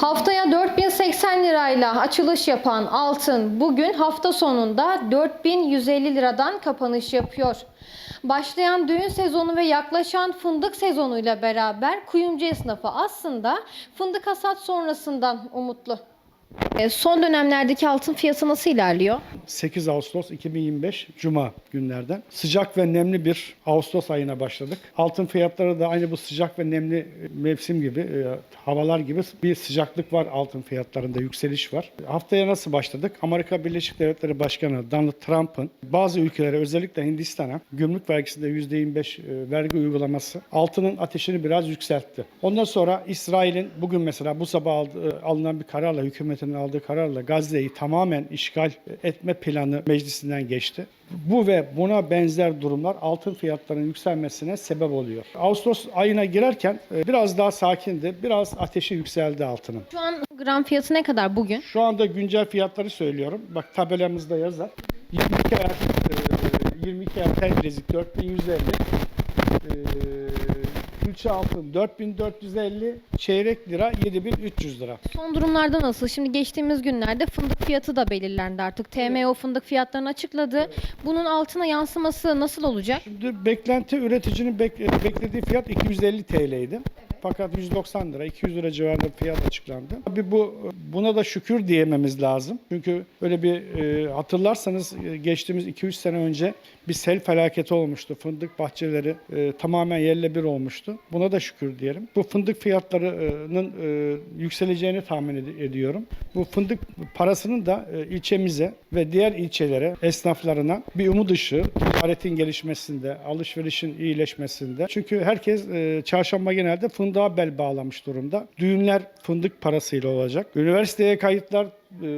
Haftaya 4080 lirayla açılış yapan altın bugün hafta sonunda 4150 liradan kapanış yapıyor. Başlayan düğün sezonu ve yaklaşan fındık sezonuyla beraber kuyumcu esnafı aslında fındık hasat sonrasından umutlu. E, Son dönemlerdeki altın fiyatı nasıl ilerliyor? 8 Ağustos 2025 Cuma günlerden sıcak ve nemli bir Ağustos ayına başladık. Altın fiyatları da aynı bu sıcak ve nemli e, mevsim gibi, e, havalar gibi bir sıcaklık var altın fiyatlarında, yükseliş var. Haftaya nasıl başladık? Amerika Birleşik Devletleri Başkanı Donald Trump'ın bazı ülkelere özellikle Hindistan'a gümrük vergisinde %25 e, vergi uygulaması altının ateşini biraz yükseltti. Ondan sonra İsrail'in bugün mesela bu sabah aldı- alınan bir kararla, hükümetin aldığı kararla Gazze'yi tamamen işgal etme planı meclisinden geçti. Bu ve buna benzer durumlar altın fiyatlarının yükselmesine sebep oluyor. Ağustos ayına girerken e, biraz daha sakindi, biraz ateşi yükseldi altının. Şu an gram fiyatı ne kadar bugün? Şu anda güncel fiyatları söylüyorum. Bak tabelamızda yazar. 22 ayar, e, 22 ayar tel bilezik 4150. Külçe altın 4450. Çeyrek lira 7300 lira. Son durumlarda nasıl? Şimdi geçtiğimiz günlerde fındık fiyatı da belirlendi artık. TMO fındık fiyatlarını açıkladı. Bunun altına yansıması nasıl olacak? Şimdi beklenti üreticinin bek- beklediği fiyat 250 TL'ydi. Fakat 190 lira, 200 lira civarında fiyat açıklandı. Tabii bu buna da şükür diyememiz lazım. Çünkü öyle bir e, hatırlarsanız e, geçtiğimiz 2-3 sene önce bir sel felaketi olmuştu. Fındık bahçeleri e, tamamen yerle bir olmuştu. Buna da şükür diyelim. Bu fındık fiyatlarının e, yükseleceğini tahmin ed- ediyorum. Bu fındık parasının da e, ilçemize ve diğer ilçelere, esnaflarına bir umut ışığı, ticaretin gelişmesinde, alışverişin iyileşmesinde. Çünkü herkes e, çarşamba genelde fındığa bel bağlamış durumda. Düğünler fındık parasıyla olacak. Üniversiteye kayıtlar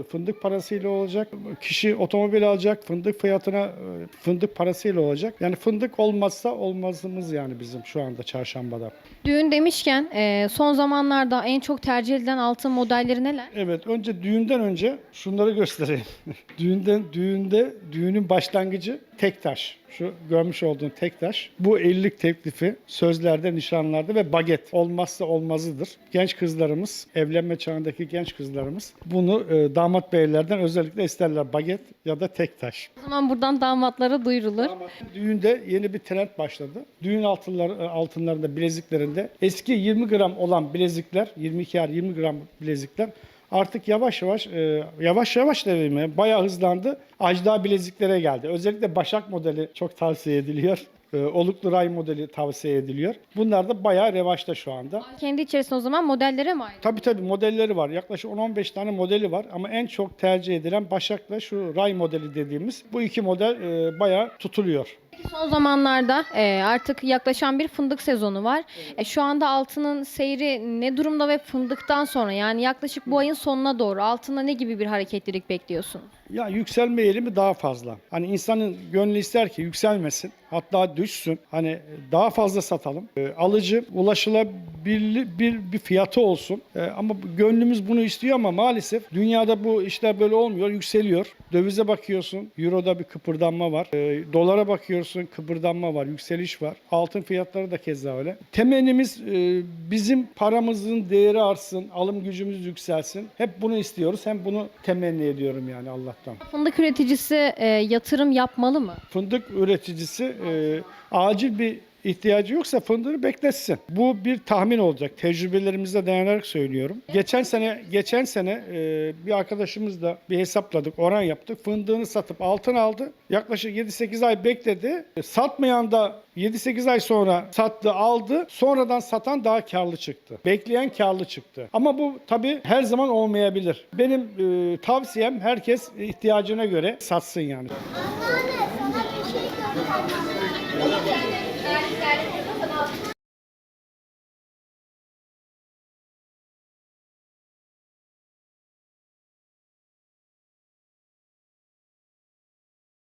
fındık parasıyla olacak. Kişi otomobil alacak, fındık fiyatına e, fındık parasıyla olacak. Yani fındık olmazsa olmazımız yani bizim şu anda çarşambada. Düğün demişken e, son zamanlarda en çok tercih edilen altın modelleri neler? Evet, önce düğünden önce şunları göstereyim. Düğünden düğünde düğünün başlangıcı tek taş. Şu görmüş olduğun tek taş. Bu evlilik teklifi sözlerde, nişanlarda ve baget olmazsa olmazıdır. Genç kızlarımız, evlenme çağındaki genç kızlarımız bunu e, damat beylerden özellikle isterler baget ya da tek taş. O zaman buradan damatlara duyurulur. Düğünde yeni bir trend başladı. Düğün altınları, altınlarında, bileziklerinde eski 20 gram olan bilezikler, 22 ar 20 gram bilezikler artık yavaş yavaş, e, yavaş yavaş ya, bayağı hızlandı. Ajda bileziklere geldi. Özellikle Başak modeli çok tavsiye ediliyor. E, Oluklu Ray modeli tavsiye ediliyor. Bunlar da bayağı revaçta şu anda. Kendi içerisinde o zaman modellere mi ayrı? Tabii tabii modelleri var. Yaklaşık 10-15 tane modeli var ama en çok tercih edilen Başak'la şu Ray modeli dediğimiz bu iki model e, bayağı tutuluyor. Son zamanlarda e, artık yaklaşan bir fındık sezonu var. E, şu anda altının seyri ne durumda ve fındıktan sonra yani yaklaşık bu ayın sonuna doğru altında ne gibi bir hareketlilik bekliyorsun? Ya yükselme eğilimi daha fazla. Hani insanın gönlü ister ki yükselmesin. Hatta düşsün. Hani daha fazla satalım. Ee, alıcı ulaşılabilir bir, bir fiyatı olsun. Ee, ama gönlümüz bunu istiyor ama maalesef dünyada bu işler böyle olmuyor. Yükseliyor. Dövize bakıyorsun. Euro'da bir kıpırdanma var. Ee, dolara bakıyorsun. Kıpırdanma var. Yükseliş var. Altın fiyatları da keza öyle. Temennimiz e, bizim paramızın değeri artsın. Alım gücümüz yükselsin. Hep bunu istiyoruz. Hem bunu temenni ediyorum yani Allah'tan. Fındık üreticisi e, yatırım yapmalı mı? fındık üreticisi e, acil bir ihtiyacı yoksa fındığı bekletsin. Bu bir tahmin olacak. Tecrübelerimize dayanarak söylüyorum. Geçen sene geçen sene e, bir arkadaşımızla bir hesapladık, oran yaptık. Fındığını satıp altın aldı. Yaklaşık 7-8 ay bekledi. E, Satmayan da 7-8 ay sonra sattı, aldı. Sonradan satan daha karlı çıktı. Bekleyen karlı çıktı. Ama bu tabii her zaman olmayabilir. Benim e, tavsiyem herkes ihtiyacına göre satsın yani.